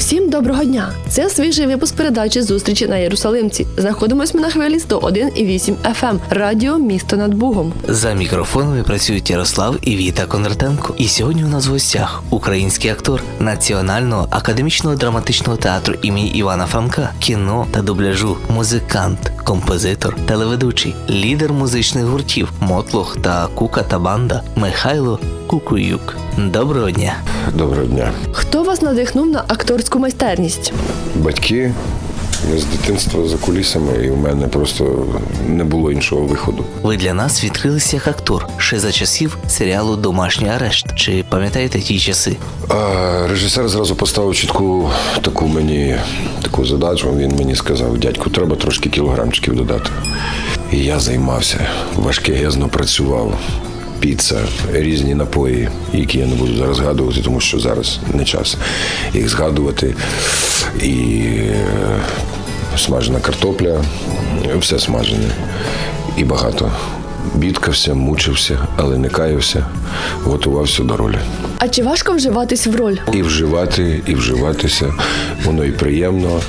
Всім доброго дня! Це свіжий випуск передачі зустрічі на Єрусалимці. Знаходимось ми на хвилі 101,8 FM. Радіо місто над Бугом. За мікрофонами працюють Ярослав і Віта Конвертенко. І сьогодні у нас в гостях український актор Національного академічного драматичного театру імені Івана Франка, кіно та дубляжу, музикант, композитор, телеведучий, лідер музичних гуртів Мотлох та Кука та банда Михайло Кукуюк. Доброго дня! Доброго дня. Хто вас надихнув на акторську майстерність? Батьки ми з дитинства за кулісами, і у мене просто не було іншого виходу. Ви для нас відкрилися як актор ще за часів серіалу Домашній арешт. Чи пам'ятаєте ті часи? А режисер зразу поставив чітку таку мені таку задачу. Він мені сказав: дядьку, треба трошки кілограмчиків додати. І я займався, важке гезно працював. Піца, різні напої, які я не буду зараз згадувати, тому що зараз не час їх згадувати. І е, смажена картопля, все смажене і багато. Бідкався, мучився, але не каявся, готувався до ролі. А чи важко вживатись в роль? І вживати, і вживатися, воно і приємно,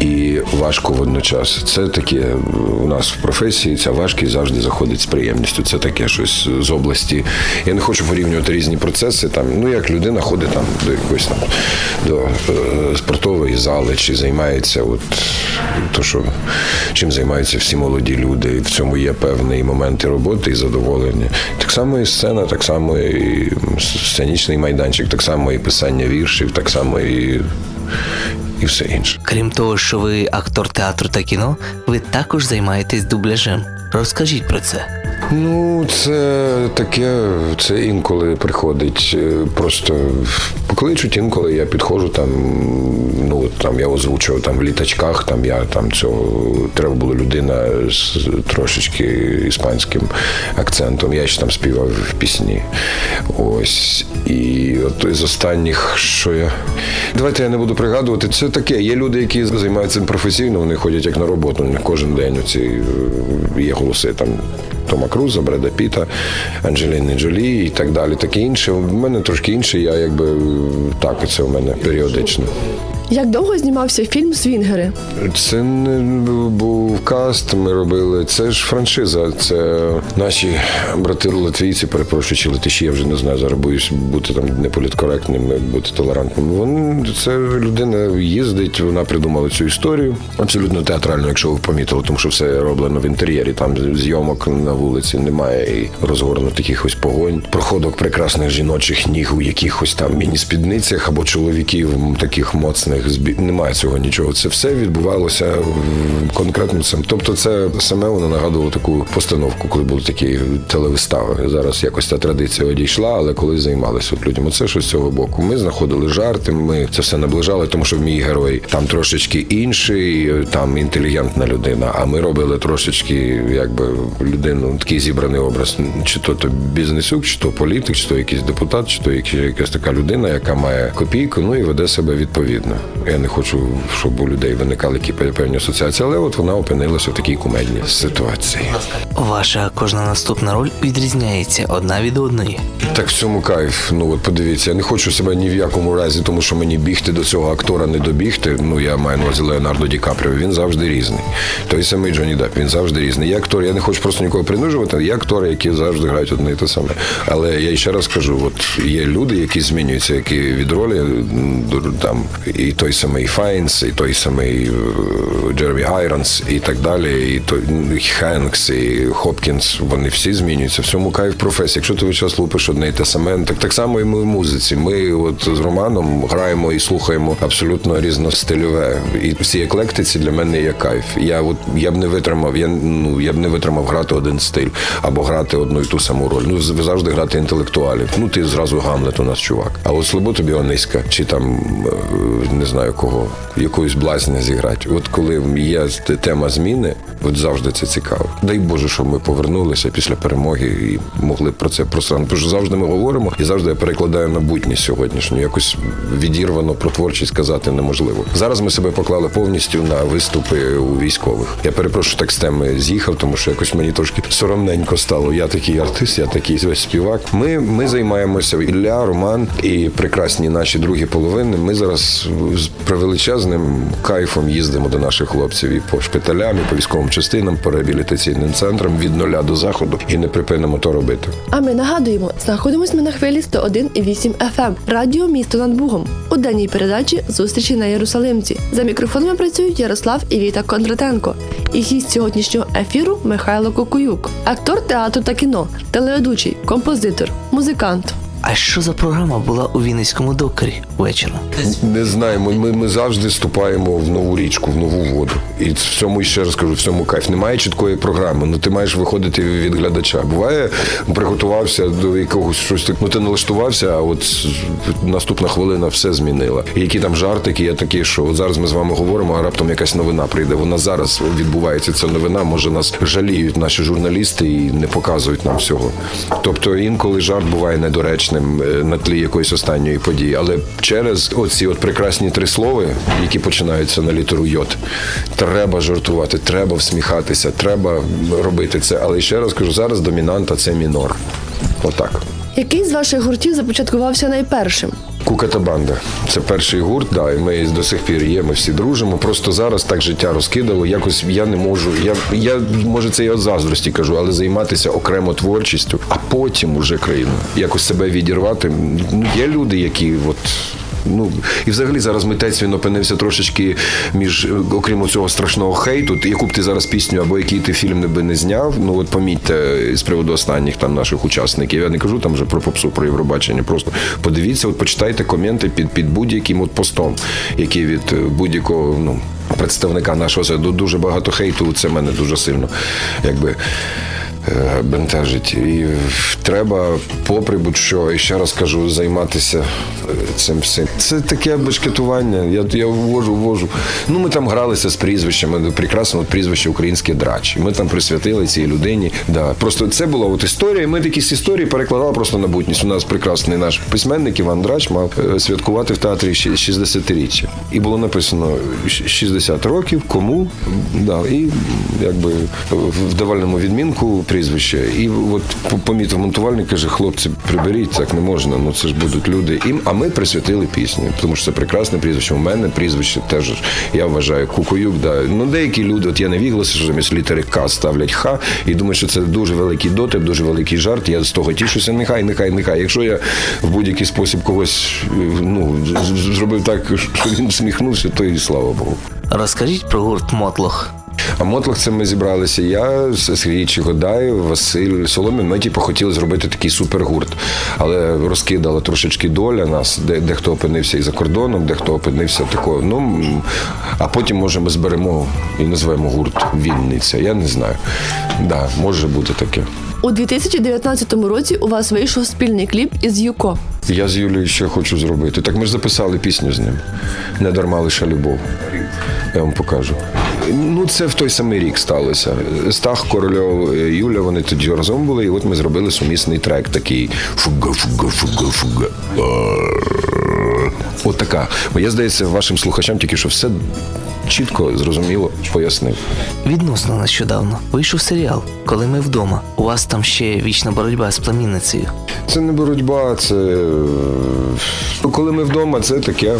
і важко водночас. Це таке у нас в професії, ця важкість завжди заходить з приємністю. Це таке щось з області. Я не хочу порівнювати різні процеси. Там, ну як людина ходить там до якоїсь там до е, спортової зали, чи займається, от то, що чим займаються всі молоді люди. В цьому є певний моменти роботи і задоволення. Так само і сцена, так само і сценічний майданчик, так само і писання віршів, так само і, і все інше. Крім того, що ви актор театру та кіно, ви також займаєтесь дубляжем. Розкажіть про це. Ну, це таке, це інколи приходить. е, Просто покличуть інколи, я підходжу там. Ну там я озвучував там в літачках, там я там цього треба була людина з трошечки іспанським акцентом. Я ще там співав пісні. Ось. І от з останніх, що я. Давайте я не буду пригадувати. Це таке. Є люди, які займаються цим професійно, вони ходять як на роботу. Кожен день оці е, є голоси там. Тома Круза, Бреда Піта, Анджеліни Джолі і так далі, таке інше. У мене трошки інше, я якби так, це у мене періодично. Як довго знімався фільм Свінгери? Це не був каст, ми робили. Це ж франшиза. Це наші брати латвійці, перепрошую, чи латиші, я вже не знаю, зараз боюсь бути там неполіткоректним, бути толерантним. Вони це людина їздить, вона придумала цю історію. Абсолютно театрально, якщо ви помітили, тому що все роблено в інтер'єрі. Там зйомок на вулиці немає і розгорнутих якихось погонь, проходок прекрасних жіночих ніг у якихось там міні-спідницях або чоловіків таких моцних збі... Немає цього нічого. Це все відбувалося в- конкретно цим. Тобто, це саме воно нагадувало таку постановку, коли були такі телевистави. Зараз якось та традиція одійшла, але колись займалися людям. Оце що з цього боку. Ми знаходили жарти, ми це все наближали, тому що мій герой там трошечки інший, там інтелігентна людина. А ми робили трошечки, якби людину, такий зібраний образ. Чи то то бізнесюк, чи то політик, чи то якийсь депутат, чи то якась така людина, яка має копійку, ну і веде себе відповідно. Я не хочу, щоб у людей виникали які певні асоціації, але от вона опинилася в такій кумедній ситуації. Ваша кожна наступна роль відрізняється одна від одної. Так в цьому кайф. Ну от подивіться, я не хочу себе ні в якому разі, тому що мені бігти до цього актора не добігти. Ну я маю на увазі Леонардо Ді Капріо, Він завжди різний. Той самий Джонні Депп, він завжди різний. Я актор, я не хочу просто нікого принижувати. Є актори, які завжди грають одне і те саме. Але я ще раз кажу: от є люди, які змінюються, які від ролі там і той самий Файнс, і той самий е, Джеремі Айронс, і так далі, і той Хенкс, і Хопкінс. Вони всі змінюються. В цьому кайф професії. Якщо ти весь час лупиш одне і те саме, так так само і ми в музиці. Ми от з Романом граємо і слухаємо абсолютно різностильове. І всі еклектиці для мене є кайф. Я от я б не витримав, я ну я б не витримав грати один стиль або грати одну і ту саму роль. Ну завжди грати інтелектуалів. Ну ти зразу Гамлет у нас чувак. А от слабо тобі Ониська, чи там е, не знаю кого, якоюсь блазня зіграти. От коли є тема зміни, от завжди це цікаво. Дай Боже, щоб ми повернулися після перемоги і могли про це просрати. Тому що завжди ми говоримо, і завжди я перекладаю на будність сьогоднішню. Якось відірвано про творчість казати неможливо. Зараз ми себе поклали повністю на виступи у військових. Я перепрошую, так з теми з'їхав, тому що якось мені трошки соромненько стало. Я такий артист, я такий весь співак. Ми, ми займаємося Ілля, Роман і прекрасні наші другі половини. Ми зараз з превеличезним кайфом їздимо до наших хлопців і по шпиталям, і по військовим частинам, по реабілітаційним центрам від нуля до заходу і не припинимо то робити. А ми нагадуємо, знаходимось ми на хвилі 101,8 FM, радіо місто над Бугом. У денній передачі зустрічі на Єрусалимці. За мікрофонами працюють Ярослав і Віта Кондратенко. І гість сьогоднішнього ефіру Михайло Кокуюк, актор театру та кіно, телеведучий, композитор, музикант. А що за програма була у Вінницькому докері вечором? Не знаємо. Ми, ми завжди ступаємо в нову річку, в нову воду. І в цьому ще раз кажу, в цьому кайф. Немає чіткої програми. Ну ти маєш виходити від глядача. Буває, приготувався до якогось щось так. Ну ти налаштувався, а от наступна хвилина все змінила. І які там жартики є такі, що от зараз ми з вами говоримо, а раптом якась новина прийде. Вона зараз відбувається. Ця новина. Може нас жаліють наші журналісти і не показують нам всього. Тобто інколи жарт буває недоречним е, на тлі якоїсь останньої події, але через оці от прекрасні три слова, які починаються на літеру йод, треба жартувати, треба всміхатися, треба робити це. Але ще раз кажу, зараз домінанта це мінор. Отак. Який з ваших гуртів започаткувався найпершим? Кука та банда. Це перший гурт, да, і ми до сих пір є, ми всі дружимо. Просто зараз так життя розкидало. Якось я не можу. Я, я може це і от заздрості кажу, але займатися окремо творчістю, а потім уже країну Якось себе відірвати. Ну, є люди, які от. Ну і взагалі зараз митець він опинився трошечки між, е, окрім цього страшного хейту, яку б ти зараз пісню або який ти фільм не би не зняв. Ну от помітьте з приводу останніх там наших учасників. Я не кажу там вже про попсу, про Євробачення. Просто подивіться, от почитайте коменти під, під будь-яким от постом, який від е, будь-якого ну. Представника нашого дуже багато хейту. Це мене дуже сильно якби е, бентежить. І треба, попри будь-що, і ще раз кажу, займатися е, цим всім. Це таке бешкетування. Я, я ввожу, ввожу. Ну, ми там гралися з прізвищами. Прекрасно от прізвище українське драч. Ми там присвятили цій людині. Да. Просто це була от історія. Ми з історії перекладали просто на бутність. У нас прекрасний наш письменник Іван Драч мав е, святкувати в театрі щ- 60-річчя. І було написано щ- 60 років, кому. Да, і якби в давальному відмінку прізвище. І от помітив монтувальник, каже, хлопці, приберіть, так не можна. Ну це ж будуть люди. І, а ми присвятили пісню, тому що це прекрасне прізвище. У мене прізвище теж я вважаю Кукуюк. Да. Ну деякі люди, от я не віглася, що замість літери К ставлять Х, і думаю, що це дуже великий дотип, дуже великий жарт. Я з того тішуся. Нехай, нехай, нехай. Якщо я в будь-який спосіб когось ну зробив так, що він всміхнувся, то і слава Богу. Розкажіть про гурт Мотлох. А мотлах це ми зібралися. Я Сергій Чигодай, Василь Соломін. Ми типу, хотіли зробити такий супергурт, але розкидала трошечки доля нас, де дехто опинився і за кордоном, дехто опинився такого. Ну а потім може ми зберемо і назвемо гурт Вінниця. Я не знаю. Да, може бути таке. У 2019 році у вас вийшов спільний кліп із Юко. Я з Юлією ще хочу зробити. Так ми ж записали пісню з ним. Не дарма лише любов. Я вам покажу. Ну, це в той самий рік сталося. Стах Корольов, Юля, вони тоді разом були, і от ми зробили сумісний трек такий. Фуга, фуга, фуга, фуга. От така. Бо я здається, вашим слухачам тільки що все чітко, зрозуміло пояснив. Відносно нещодавно вийшов серіал Коли ми вдома. У вас там ще вічна боротьба з племінницею. Це не боротьба, це е, ну, коли ми вдома, це таке.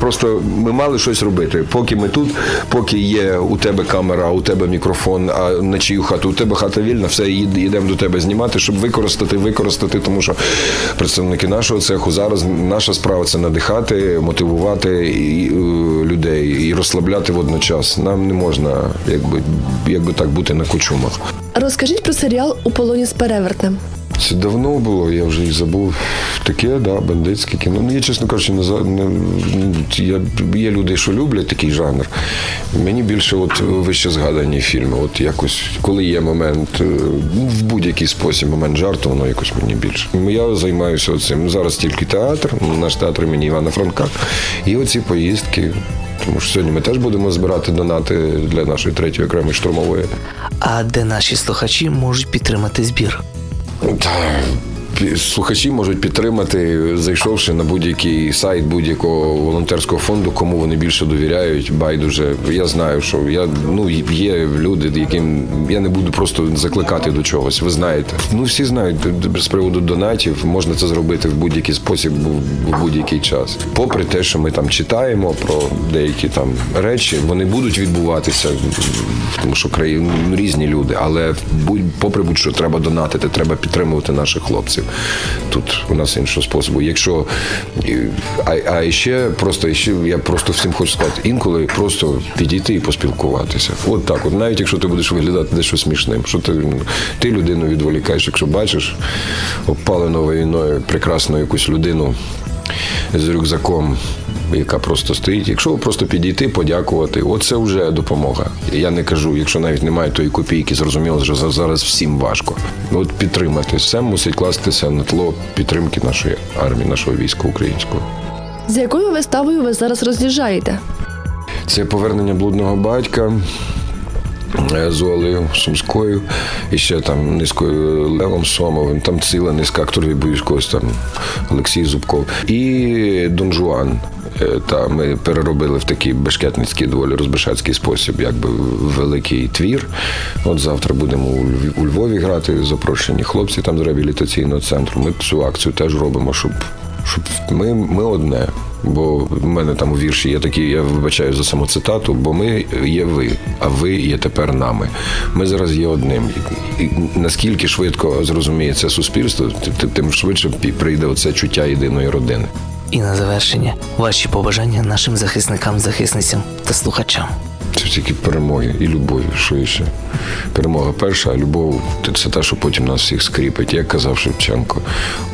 Просто ми мали щось робити. Поки ми тут, поки є у тебе камера, у тебе мікрофон, а на чию хату, у тебе хата вільна, все йдемо до тебе знімати, щоб використати, використати, тому що представники нашого цеху зараз наша справа це надихати, мотивувати і, е, людей і розслабляти водночас. Нам не можна, якби, якби так бути на кучумах. Розкажіть про серіал У полоні з перевертнем. Це давно було, я вже і забув. Таке, да, бандитське кіно. Ну, я, чесно кажучи, не, не, я, є люди, що люблять такий жанр. Мені більше от вище згадані фільми. От якось, коли є момент, е, ну, в будь-який спосіб момент жарту, воно якось мені більше. Я займаюся цим. Зараз тільки театр, наш театр імені Івана Франка. І оці поїздки. Тому що сьогодні ми теж будемо збирати донати для нашої третьої окремої штурмової. А де наші слухачі можуть підтримати збір? Та пі- слухачі можуть підтримати, зайшовши на будь-який сайт будь-якого волонтерського фонду, кому вони більше довіряють. Байдуже. Я знаю, що я ну є люди, яким я не буду просто закликати до чогось. Ви знаєте. Ну всі знають з приводу донатів. Можна це зробити в будь-який спосіб, в- будь-який час. Попри те, що ми там читаємо про деякі там речі, вони будуть відбуватися, тому що країни ну, різні люди, але будь попри будь-що треба донатити, треба підтримувати наших хлопців. Тут у нас іншого способу. Якщо а, а ще просто ще я просто всім хочу сказати, інколи просто підійти і поспілкуватися. От так, от навіть якщо ти будеш виглядати дещо смішним, що ти, ти людину відволікаєш, якщо бачиш обпалену війною прекрасну якусь людину з рюкзаком. Яка просто стоїть. Якщо просто підійти, подякувати, оце вже допомога. Я не кажу, якщо навіть немає тої копійки, зрозуміло, що зараз всім важко. От підтримати все мусить кластися на тло підтримки нашої армії, нашого війська українського. З якою виставою ви зараз роз'їжджаєте? Це повернення блудного батька. Е, З Олею Сумською і ще там низкою Левом Сомовим, там ціла низка акторів боюсь там Олексій Зубков і Дон Жуан. Е, Та ми переробили в такий бешкетницький, доволі розбешацький спосіб, якби великий твір. От завтра будемо у Львові грати. Запрошені хлопці там з реабілітаційного центру. Ми цю акцію теж робимо, щоб, щоб ми, ми одне. Бо в мене там у вірші є такі, я вибачаю за самоцитату, бо ми є ви, а ви є тепер нами. Ми зараз є одним. І, наскільки швидко зрозуміє це суспільство, тим швидше прийде оце чуття єдиної родини. І на завершення ваші побажання нашим захисникам, захисницям та слухачам. Це тільки перемоги і любові, що ще. Перемога перша, а любов це те, що потім нас всіх скріпить. Як казав Шевченко,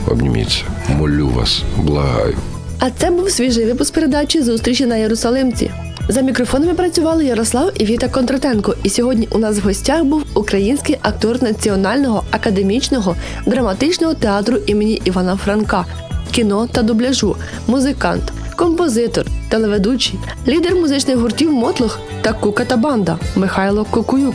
обніміться, молю вас, благаю. А це був свіжий випуск передачі Зустрічі на Єрусалимці. За мікрофонами працювали Ярослав і Віта Контратенко. І сьогодні у нас в гостях був український актор Національного академічного драматичного театру імені Івана Франка, кіно та дубляжу, музикант, композитор, телеведучий, лідер музичних гуртів Мотлох та Кука та банда Михайло Кукуюк.